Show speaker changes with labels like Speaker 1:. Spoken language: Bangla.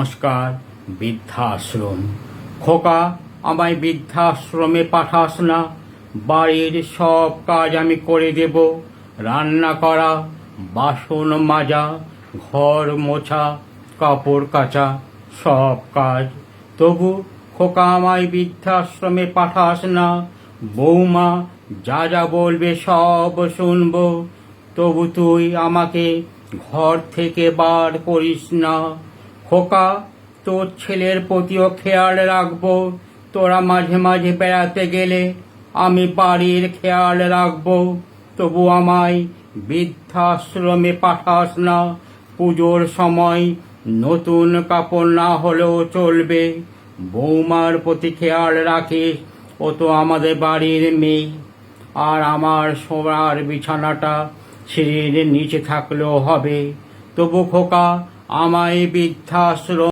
Speaker 1: নমস্কার, বৃদ্ধাশ্রম। খোকা, আমায় বৃদ্ধাশ্রমে পাঠাস না। বাড়ির সব কাজ আমি করে দেব। রান্না করা, বাসন মাজা, ঘর মোছা, কাপড় কাচা, সব কাজ। তবু খোকা, আমায় বৃদ্ধাশ্রমে পাঠাস না। বৌমা, যা যা বলবে সব শুনব। তবু তুই আমাকে ঘর থেকে বার করিস না। খোকা তোর ছেলের প্রতিও খেয়াল রাখব। তোরা মাঝে মাঝে বেড়াতে গেলে আমি বাড়ির খেয়াল রাখব। তবু আমায় বৃদ্ধাশ্রমে পাঠাস না। পুজোর সময় নতুন কাপড় না হলেও চলবে। বৌমার প্রতি খেয়াল রাখিস, ও তো আমাদের বাড়ির মেয়ে। আর আমার শোয়ার বিছানাটা সিঁড়ির নিচে থাকলেও হবে। তবু খোকা আমায় বৃদ্ধাশ্রম